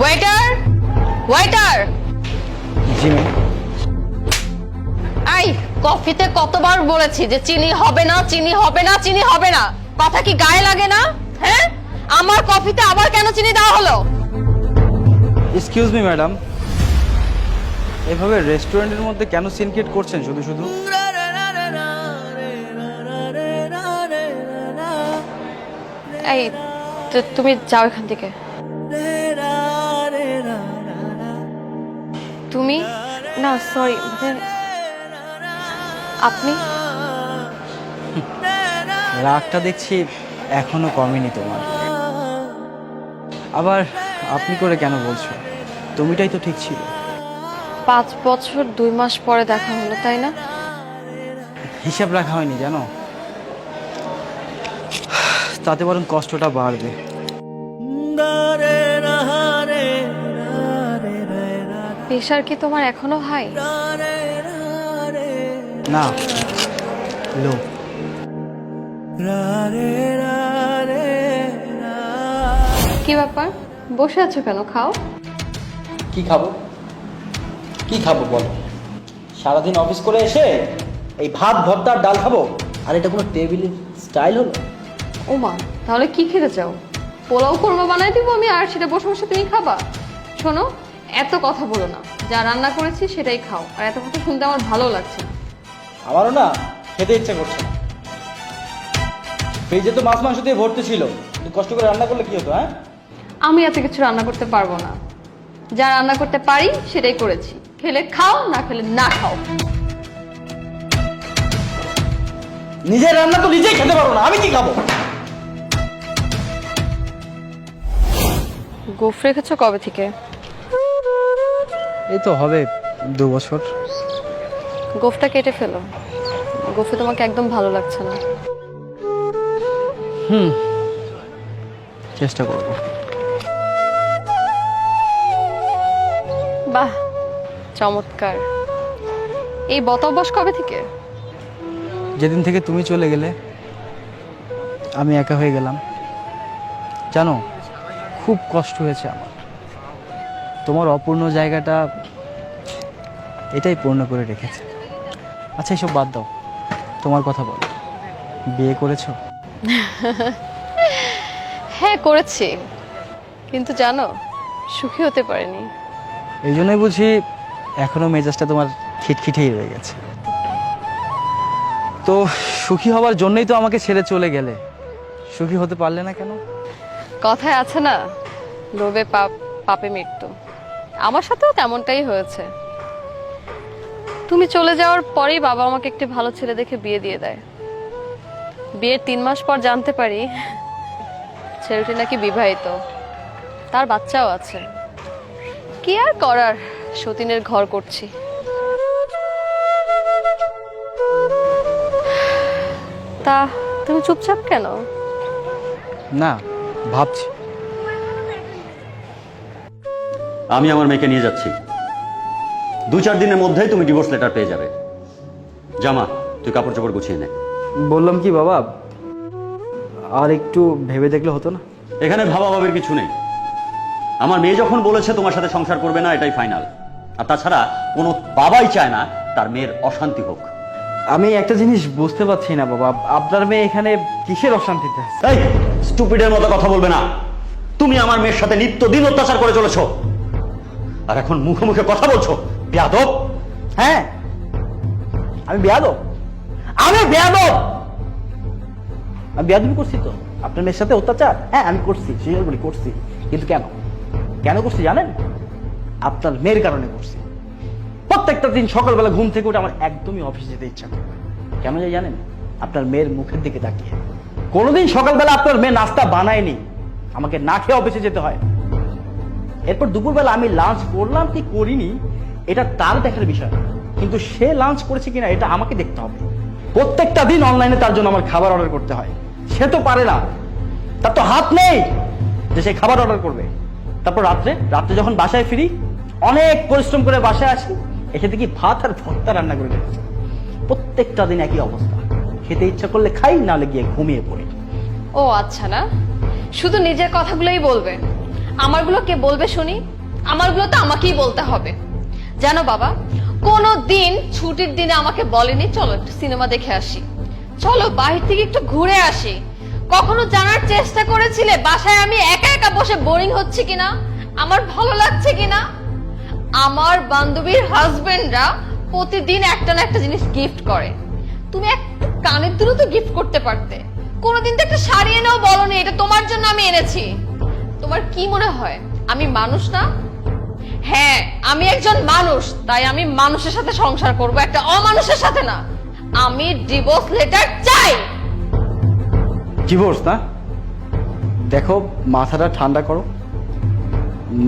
Waiter waiter G I কফিতে কতবার বলেছি যে চিনি হবে না চিনি হবে না চিনি হবে না। কথা কি গায়ে লাগে না? হ্যাঁ? আমার কফিতে আবার কেন চিনি দেওয়া হলো? এক্সকিউজ মি ম্যাডাম এভাবে রেস্টুরেন্টের মধ্যে কেন সিনক্রেট করছেন শুধু শুধু? এই তুমি যাও এখান থেকে। তুমি? না সরি আপনি? রাগটা দেখছি এখনও কমেনি তোমার। আবার আপনি করে কেন বলছো? তুমিটাই তো ঠিক ছিল। পাঁচ বছর দুই মাস পরে দেখা হলো তাই না? হিসাব রাখা হয়নি জানো? তাতে বরং কষ্টটা বাড়বে। পেশার কি তোমার এখনও হাই না। লো। কি ব্যাপার? বসে আছো কেন? খাও। কি খাব? কি খাব বলো? সারাদিন অফিস করে এসে এই ভাত ভর্তা আর ডাল খাব? আর এটা কোনো টেবিলের স্টাইল হলো? ওমা তাহলে কি খেতে চাও? পোলাও কোরমা বানাই দিব আমি আর সেটা বসে বসে তুমি খাবা। শোনো এত কথা বলো না। যা রান্না করেছি সেটাই খাও। আর এত কথা শুনতে আমার ভালো লাগছে না। আমারও না খেতে ইচ্ছে করছে না। ফ্রিজে তো মাছ মাংস দিয়ে ভর্তি ছিল। তুই কষ্ট করে রান্না করলে কি হতো হ্যাঁ? আমি এত কিছু রান্না করতে পারব না। যা রান্না করতে পারি সেটাই করেছি। খেলে খাও না খেলে না খাও। নিজের রান্না তো নিজেই খেতে পারো না আমি কি খাব? গোফ রেখেছো কবে থেকে? এই তো হবে দু বছর। গোফটা কেটে ফেলো। গোফে তোমাকে একদম ভালো লাগছে না। হুম চেষ্টা করব। বাহ চমৎকার। এই বত অভ্যাস কবে থেকে? যেদিন থেকে তুমি চলে গেলে আমি একা হয়ে গেলাম। জানো খুব কষ্ট হয়েছে আমার। তোমার অপূর্ণ জায়গাটা এটাই পূর্ণ করে রেখেছে। আচ্ছা এসব বাদ দাও। তোমার কথা বলো। বিয়ে করেছ? হ্যাঁ করেছি। কিন্তু জানো সুখী হতে পারিনি। এই জন্যই বুঝি এখনও মেজাজটা তোমার খিটখিটেই রয়ে গেছে। তো সুখী হওয়ার জন্যই তো আমাকে ছেড়ে চলে গেলে। সুখী হতে পারলে না কেন? কথায় আছে না লোভে পাপ পাপে মৃত্যু। আমার সাথেও তেমনটাই হয়েছে। তুমি চলে যাওয়ার পরেই বাবা আমাকে একটি ভালো ছেলে দেখে বিয়ে দিয়ে দেয়। বিয়ের তিন মাস পর জানতে পারি, ছেলেটি নাকি বিবাহিত। তার বাচ্চাও আছে। কি আর করার, সতীনের ঘর করছি। তা, তুমি চুপচাপ কেন? না, ভাবছি। আমি আমার মেয়েকে নিয়ে যাচ্ছি। দু চার দিনের মধ্যেই তুমি ডিভোর্স লেটার পেয়ে যাবে। জামা তুই কাপড় চোপড় গুছিয়ে নে। বললাম কি বাবা? আর একটু ভেবে দেখলে হতো না? এখানে ভাবা ভাবের কিছু নেই। আমার মেয়ে যখন বলেছে তোমার সাথে সংসার করবে না এটাই ফাইনাল আর তাছাড়া কোনো বাবাই চায় না তার মেয়ের অশান্তি হোক। আমি একটা জিনিস বুঝতে পারছি না বাবা। আপনার মেয়ে এখানে কিসের অশান্তিতে? এই স্টুপিডের মতো কথা বলবে না। তুমি আমার মেয়ের সাথে নিত্য দিন অত্যাচার করে চলেছো। আর এখন মুখে মুখে কথা বলছো। বেয়াদব। হ্যাঁ। আমি বেয়াদব। আমি বেয়াদব! আমি বেয়াদবি করছি তো। আপনার মেয়ের সাথে অত্যাচার? হ্যাঁ আমি করছি সিনিয়র বলি, করছি। কিন্তু কেন? কেন করছি জানেন? আপনার মেয়ের কারণে করছি। প্রত্যেকটা দিন সকালবেলা ঘুম থেকে উঠে আমার একদমই অফিসে যেতে ইচ্ছা করে কেন যাই জানেন? আপনার মেয়ের মুখের দিকে তাকিয়ে। কোনোদিন সকালবেলা আপনার মেয়ে নাস্তা বানায়নি। আমাকে না খেয়ে অফিসে যেতে হয়। এরপর দুপুরবেলা আমি লাঞ্চ করলাম কি করিনি, এটা তার দেখার বিষয়। কিন্তু সে লাঞ্চ করেছে কিনা, এটা আমাকে দেখতে হবে। প্রত্যেকটা দিন অনলাইনে তার জন্য আমার খাবার অর্ডার করতে হয়। সে তো পারে না। তার তো হাত নেই যে সে খাবার অর্ডার করবে। তারপর রাত্রে রাত্রে যখন বাসায় ফিরি, অনেক পরিশ্রম করে বাসায় আসি, এসে দেখি ভাত আর ভর্তা রান্না করে রেখেছে প্রত্যেকটা দিন একই অবস্থা। খেতে ইচ্ছা করলে খাই, নাহলে গিয়ে ঘুমিয়ে পড়ি। ও আচ্ছা না। শুধু নিজের কথাগুলোই বলবে। আমারগুলো কে বলবে শুনি? আমারগুলো তো আমাকেই বলতে হবে। জানো বাবা কোনো দিন ছুটির দিনে আমাকে বলেনি, চলো একটু সিনেমা দেখে আসি। চলো বাহির থেকে একটু ঘুরে আসি। কখনো জানার চেষ্টা করেছিলে বাসায় আমি একা একা বসে বোরিং হচ্ছে কিনা? আমার ভালো লাগছে কিনা? আমার বান্ধবীর হাজবেন্ডরা প্রতিদিন একটা না একটা জিনিস গিফট করে। তুমি একটা কানের দুলও তো গিফট করতে পারতে। কোনোদিন তো একটা শাড়ি এনেও বলনি, এটা তোমার জন্য আমি এনেছি। তোমার কি মনে হয়? আমি মানুষ না? হ্যাঁ আমি একজন মানুষ, তাই আমি মানুষের সাথে সংসার করব, একটা অমানুষের সাথে না। আমি ডিভোর্স লেটার চাই। ডিভোর্স না? দেখো, মাথাটা ঠান্ডা করো।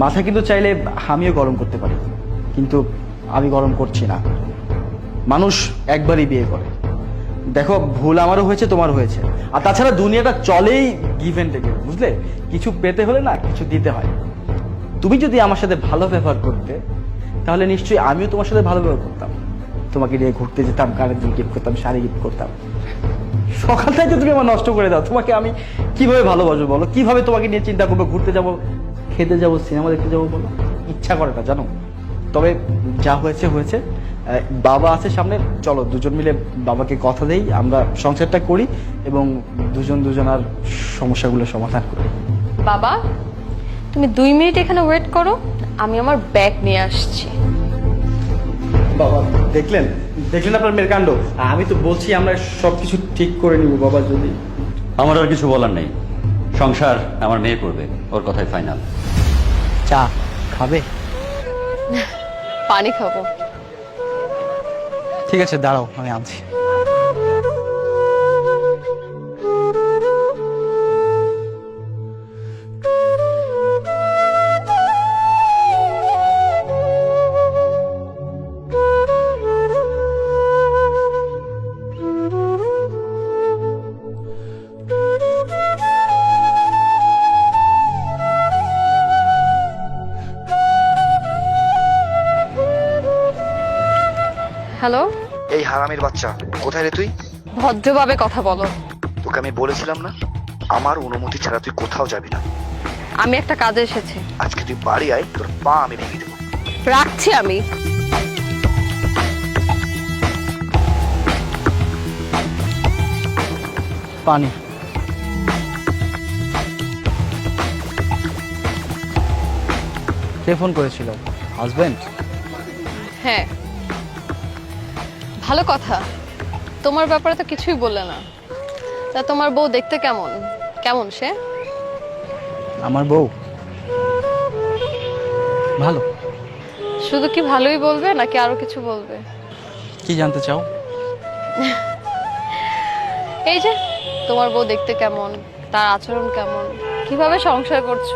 মাথা কিন্তু চাইলে আমিও গরম করতে পারি, কিন্তু আমি গরম করছি না। মানুষ একবারই বিয়ে করে। দেখো, ভুল আমারও হয়েছে তোমার হয়েছে। আর তাছাড়া দুনিয়াটা চলেই গিভ অ্যান্ড টেকে বুঝলে? কিছু পেতে হলে না, কিছু দিতে হয়। তুমি যদি আমার সাথে ভালো ব্যবহার করতে, তাহলে নিশ্চয়ই আমিও তোমার সাথে ভালো ব্যবহার করতাম। তোমাকে নিয়ে ঘুরতে যেতাম কানের দিন গিফট করতাম, শাড়ি গিফট করতাম। সকাল থেকে তুমি আমার নষ্ট করে দাও, তোমাকে আমি কীভাবে ভালোবাসবো বলো? কীভাবে তোমাকে নিয়ে চিন্তা করব? ঘুরতে যাব, খেতে যাব, সিনেমা দেখতে যাব বলো? ইচ্ছা করে না, জানো? তবে যা হয়েছে হয়েছে। বাবা আছে সামনে। চলো দুজন মিলে বাবাকে কথা দেই আমরা সংসারটা করি এবং দুজন দুজনার সমস্যাগুলো সমাধান করি। বাবা তুমি দুই মিনিট এখানে ওয়েট করো আমি আমার ব্যাগ নিয়ে আসছি। বাবা দেখলেন? দেখলেন আপনার মেয়ের কাণ্ড? আমি তো বলছি আমরা সবকিছু ঠিক করে নিব বাবা যদি। আমার আর কিছু বলার নেই। সংসার আমার মেয়ে করবে ওর কথাই ফাইনাল চা খাবে? পানি খাব। ঠিক আছে দাঁড়াও আমি আনছি। হ্যালো হারামির বাচ্চা। কোথায় রে তুই? ভদ্রভাবে কথা বলো। তোকে আমি বলেছিলাম না? আমার অনুমতি ছাড়া তুই কোথাও যাবি না। আমি একটা কাজে এসেছি। আজকে তুই বাড়ি আয় তোর পা আমি ভেঙে দেবো। রাখছি আমি। পানি। কে ফোন করেছিল? হাজবেন্ড? হ্যাঁ। ভালো কথা। তোমার ব্যাপারে তো কিছুই বললে না। তা তোমার বউ দেখতে কেমন? কেমন সে? আমার বউ? ভালো। শুধু কি ভালোই বলবে নাকি আরও কিছু বলবে? কি জানতে চাও? এই যে তোমার বউ দেখতে কেমন? তার আচরণ কেমন? কীভাবে সংসার করছ?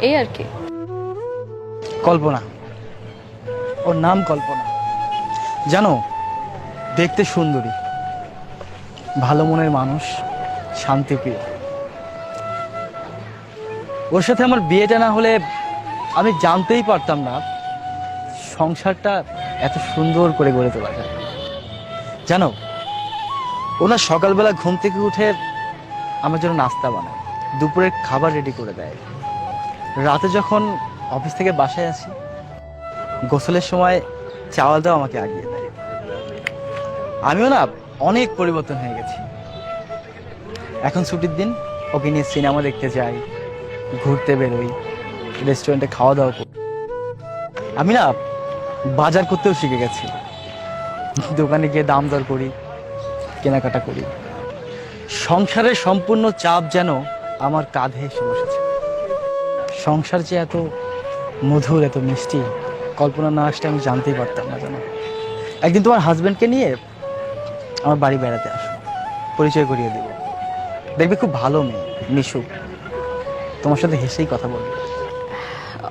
এই আর কি। কল্পনা। ওর নাম কল্পনা। জানো দেখতে সুন্দরী। ভালো মনের মানুষ শান্তিপ্রিয় ওর সাথে আমার বিয়েটা না হলে আমি জানতেই পারতাম না সংসারটা এত সুন্দর করে গড়ে তোলা যায়। জানো ওনার সকালবেলা ঘুম থেকে উঠে আমার জন্য নাস্তা বানায় দুপুরের খাবার রেডি করে দেয়। রাতে যখন অফিস থেকে বাসায় আসি, গোসলের সময় চাওয়াল দাও আমাকে আগিয়ে দেয়। আমিও না অনেক পরিবর্তন হয়ে গেছি। এখন ছুটির দিন, ওকে নিয়ে সিনেমা দেখতে যাই, ঘুরতে বেরোই রেস্টুরেন্টে খাওয়া দাওয়া করি। আমি না বাজার করতেও শিখে গেছি। দোকানে গিয়ে দাম দর করি, কেনাকাটা করি। সংসারের সম্পূর্ণ চাপ যেন আমার কাঁধে এসে বসেছে। সংসার যে এত মধুর, এত মিষ্টি, কল্পনা না আসলে আমি জানতেই পারতাম না জানো একদিন তোমার হাজব্যান্ডকে নিয়ে আমার বাড়ি বেড়াতে আসো। পরিচয় করিয়ে দেবো। দেখবে খুব ভালো মেয়ে মিশুক তোমার সাথে হেসেই কথা বলবে।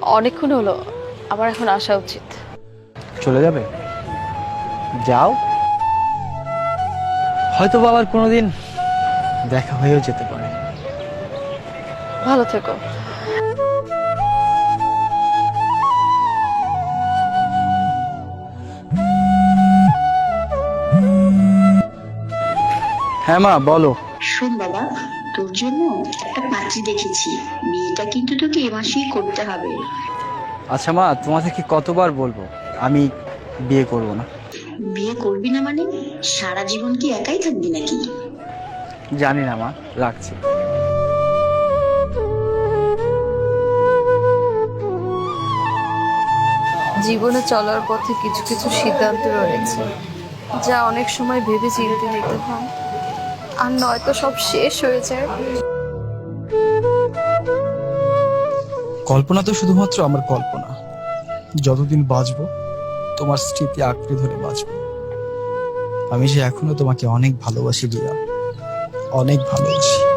অনেকক্ষণ হলো আমার এখন আসা উচিত। চলে যাবে? যাও। হয়তো বাবার কোনোদিন দেখা হয়েও যেতে পারে। ভালো থেকো। হ্যাঁ মা বলো। শোন বাবা তোর জন্য একটা পাত্রী দেখেছি। বিয়েটা কিন্তু তোকে এ মাসেই করতে হবে। আচ্ছা মা তোমাকে কি কতবার বলব? আমি বিয়ে করব না। বিয়ে করবি না মানে? সারা জীবন কি একাই থাকবি নাকি? জানি না মা রাখছি। জীবনে চলার পথে কিছু কিছু সিদ্ধান্ত রয়েছে যা অনেক সময় ভেবে চিনতে নিতে হয়। আর নয়তো সব শেষ হয়ে যায়। কল্পনা তো শুধুমাত্র আমার কল্পনা। যতদিন বাঁচবো, তোমার স্মৃতি আঁকড়ে ধরে বাঁচবো। আমি যে এখনও তোমাকে অনেক ভালোবাসি, দিয়া। অনেক ভালোবাসি।